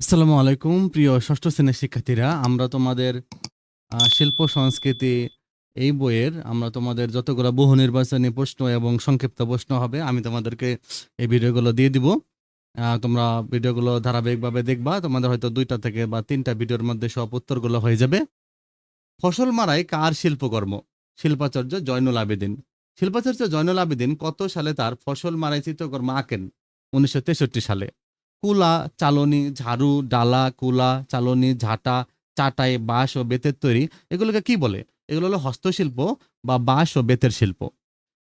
আসসালামু আলাইকুম, প্রিয় ষষ্ঠ শ্রেণির শিক্ষার্থীরা। আমরা তোমাদের শিল্প সংস্কৃতি এই বইয়ের, আমরা তোমাদের যতগুলো বহু নির্বাচনী প্রশ্ন এবং সংক্ষিপ্ত প্রশ্ন হবে, আমি তোমাদেরকে এই ভিডিওগুলো দিয়ে দিব। তোমরা ভিডিওগুলো ধারাবাহিকভাবে দেখবা, তোমাদের হয়তো দুইটা থেকে বা তিনটা ভিডিওর মধ্যে সব উত্তরগুলো হয়ে যাবে। ফসল মারাই কার শিল্পকর্ম? শিল্পাচার্য জয়নুল আবেদিন। শিল্পাচার্য জয়নুল আবেদিন কত সালে তার ফসল মারাই চিত্রকর্ম আঁকেন? উনিশশো তেষট্টি সালে। কুলা, চালনি, ঝাড়ু, ডালা, কুলা, চালনি, ঝাঁটা, চাটাই, বাঁশ ও বেতের তৈরি। এগুলোকে কি বলে? এগুলো হলো হস্তশিল্প বা বাঁশ ও বেতের শিল্প।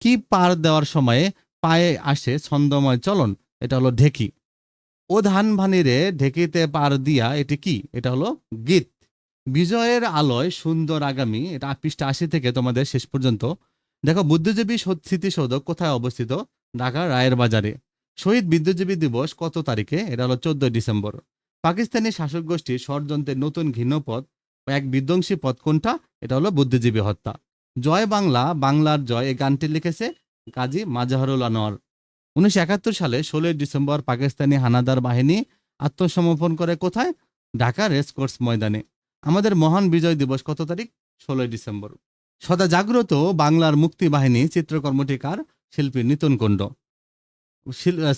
কি পার দেওয়ার সময়ে পায়ে আসে ছন্দময় চলন? এটা হলো ঢেকি। ও ধান ভানিরে ঢেকিতে পার দিয়া এটি কি? এটা হলো গীত। বিজয়ের আলোয় সুন্দর আগামী, এটা পৃষ্ঠা আশি থেকে তোমাদের শেষ পর্যন্ত। দেখো, বুদ্ধিজীবী স্মৃতিসৌধ কোথায় অবস্থিত? ঢাকা রায়ের বাজারে। শহীদ বিদ্যুৎজীবী দিবস কত তারিখে? এটা হলো চোদ্দই ডিসেম্বর। পাকিস্তানি শাসক গোষ্ঠীর ষড়যন্ত্রের নতুন ঘৃণ্য পথ এক বিধ্বংসী পথ কোনটা? এটা হলো বুদ্ধিজীবী হত্যা। জয় বাংলা, বাংলার জয় এই গানটি লিখেছে কাজী মাজাহরুল আনোয়ার। উনিশশো একাত্তর সালে ষোলোই ডিসেম্বর পাকিস্তানি হানাদার বাহিনী আত্মসমর্পণ করে কোথায়? ঢাকা রেসকোর্স ময়দানে। আমাদের মহান বিজয় দিবস কত তারিখ? ষোলোই ডিসেম্বর। সদা জাগ্রত বাংলার মুক্তি বাহিনী চিত্রকর্মটিকার শিল্পী নিতন কুণ্ড।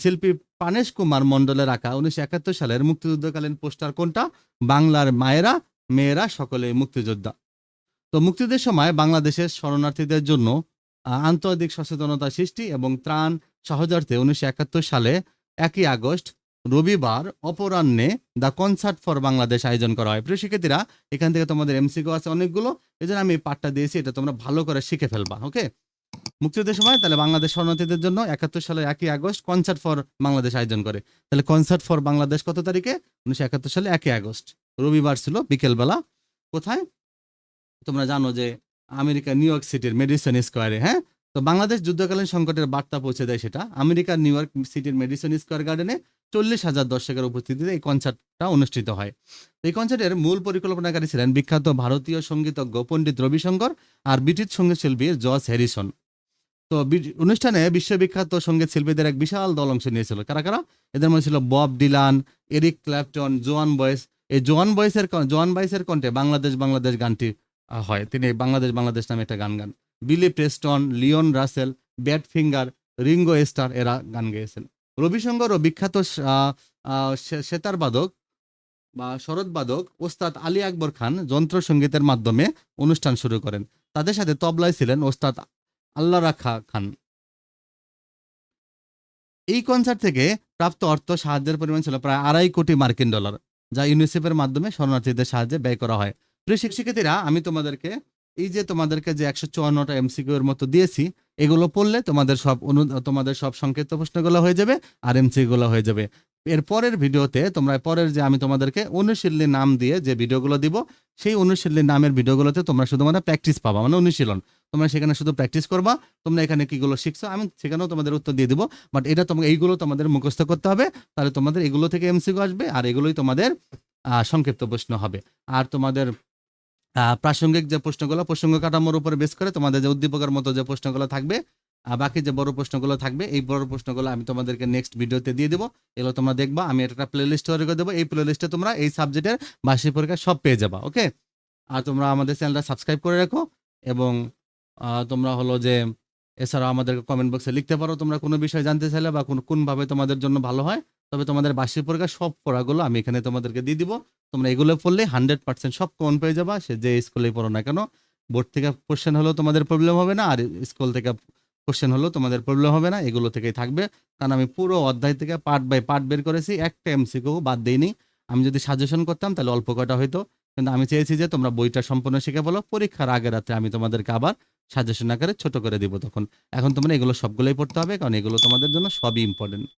শিল্পী পানেশ কুমার মণ্ডলের আঁকা উনিশশো একাত্তর সালের মুক্তিযুদ্ধকালীন পোস্টার কোনটা? বাংলার মায়েরা, মেয়েরা সকলে মুক্তিযোদ্ধা। তো মুক্তিযুদ্ধের সময় বাংলাদেশের শরণার্থীদের জন্য আন্তর্জাতিক সচেতনতা সৃষ্টি এবং ত্রাণ সহজার্থে উনিশশো একাত্তর সালে একই আগস্ট, রবিবার অপরাহ্নে দ্য কনসার্ট ফর বাংলাদেশ আয়োজন করা হয়। প্রিয় শিক্ষার্থীরা, এখান থেকে তোমাদের এমসিকিউ আছে অনেকগুলো। এই আমি পাঠটা দিয়েছি, এটা তোমরা ভালো করে শিখে ফেলবা, ওকে? মুক্তিযুদ্ধের সময় তাহলে বাংলাদেশ শরণার্থীদের জন্য একাত্তর সালের একই আগস্ট কনসার্ট ফর বাংলাদেশ আয়োজন করে। তাহলে কনসার্ট ফর বাংলাদেশ কত তারিখে? উনিশশো একাত্তর সালে একই আগস্ট। রবিবার ছিল, বিকেলবেলা। কোথায়? তোমরা জানো যে আমেরিকা, নিউ ইয়র্ক সিটির মেডিসন স্কোয়ারে হ্যাঁ? তো বাংলাদেশ যুদ্ধকালীন সংকটের বার্তা পৌঁছে দেয় সেটা। আমেরিকার নিউ ইয়র্ক সিটির মেডিসন স্কোয়ার গার্ডেনে চল্লিশ হাজার দর্শকের উপস্থিতিতে এই কনসার্টটা অনুষ্ঠিত হয়। এই কনসার্টের মূল পরিকল্পনাকারী ছিলেন বিখ্যাত ভারতীয় সঙ্গীতজ্ঞ পণ্ডিত রবিশঙ্কর আর ব্রিটিশ সংগীত শিল্পী জর্জ হ্যারিসন। তো অনুষ্ঠানে বিশ্ববিখ্যাত সংগীত শিল্পীদের এক বিশাল দল অংশ নিয়েছিল। কারা কারা? এদের মধ্যে ছিল বব ডিলান, এরিক ক্ল্যাপটন, জোয়ান বয়েস। এই জোয়ান বয়েসের জোয়ান বয়েসের কণ্ঠে বাংলাদেশ বাংলাদেশ গানটি হয়। তিনি বাংলাদেশ বাংলাদেশ নামে একটা গান গান। Billy Preston, Leon Russell, Badfinger, Ringo Starr এরা গান গেয়েছেন। রবিশঙ্কর ও বিখ্যাত সেতার বাদক বা শরৎ বাদক ওস্তাদ আলী আকবর খান যন্ত্র সঙ্গীতের মাধ্যমে অনুষ্ঠান শুরু করেন। তাদের সাথে তবলায় ছিলেন ওস্তাদ আল্লাহ রাখা খান। এই কনসার্ট থেকে প্রাপ্ত অর্থ সাহায্যের পরিমাণ ছিল প্রায় আড়াই কোটি মার্কিন ডলার, যা ইউনিসেফের মাধ্যমে শরণার্থীদের সাহায্যে ব্যয় করা হয়। প্রিয় শিক্ষার্থীরা, আমি তোমাদেরকে এই যে তোমাদেরকে যে একশো চুয়ান্নটা এমসিকিউ এর মতো দিয়েছি, এগুলো পড়লে তোমাদের সব অনু তোমাদের সব সংক্ষিপ্ত প্রশ্নগুলো হয়ে যাবে আর এমসিকিউ গুলো হয়ে যাবে। এর পরের ভিডিওতে তোমরা, পরের যে আমি তোমাদেরকে অনুশীলনী নাম দিয়ে যে ভিডিওগুলো দিব, সেই অনুশীলনী নামের ভিডিওগুলোতে তোমরা শুধুমাত্র প্র্যাকটিস পাবা মানে অনুশীলন। তোমরা সেখানে শুধু প্র্যাকটিস করবা, তোমরা এখানে কিগুলো শিখছো, আমি সেখানেও তোমাদের উত্তর দিয়ে দিব বাট এটা তোমাকে এইগুলো তোমাদের মুখস্থ করতে হবে, তাহলে তোমাদের এগুলো থেকে এমসিকিউ আসবে, আর এগুলোই তোমাদের সংক্ষিপ্ত প্রশ্ন হবে। আর তোমাদের প্রাসঙ্গিক যে প্রশ্নগুলো, প্রসঙ্গ কাঠামোর উপরে বেস করে তোমাদের যে উদ্দীপকের মতো যে প্রশ্নগুলো থাকবে বাকি যে বড় প্রশ্নগুলো থাকবে, এই বড় প্রশ্নগুলো আমি তোমাদেরকে নেক্সট ভিডিওতে দিয়ে দেবো। এগুলো তোমরা দেখবা, আমি একটা প্লে লিস্ট তৈরি করে দেবো। এই প্লে লিস্টে তোমরা এই সাবজেক্টের বার্ষিক পরীক্ষা সব পেয়ে যাবা ওকে আর তোমরা আমাদের চ্যানেলটা সাবস্ক্রাইব করে রাখো এবং তোমরা হলো যে, এছাড়াও আমাদেরকে কমেন্ট বক্সে লিখতে পারো। তোমরা কোনো বিষয় জানতে চাইলে বা কোন, কোনভাবে তোমাদের জন্য ভালো হয়, তবে তোমাদের বার্ষিক পরীক্ষা সব পড়াগুলো আমি এখানে তোমাদেরকে দিয়ে দিব। তোমরা এগুলো পড়লে হান্ড্রেড পার্সেন্ট সব কমন পেয়ে যাবা। সে যে স্কুলেই পড়ো না কেন বোর্ড থেকে কোশ্চেন হলেও তোমাদের প্রবলেম হবে না, আর স্কুল থেকে কোশ্চেন হলো, তোমাদের প্রবলেম হবে না, এগুলো থেকেই থাকবে। কারণ আমি পুরো অধ্যায় থেকে পার্ট বাই পার্ট বের করেছি, একটা এমসিকিউ বাদ দিইনি। আমি যদি সাজেশন করতাম, তাহলে অল্প কয়টা হইতো। কিন্তু আমি চেয়েছি যে, তোমরা বইটা সম্পূর্ণ শিখে বলো, পরীক্ষার আগে রাতে আমি তোমাদেরকে আবার সাজেশন আকারে ছোট করে দিব তখন। এখন তোমরা এগুলো সবগুলোই পড়তে হবে, কারণ এগুলো তোমাদের জন্য সবই ইম্পর্টেন্ট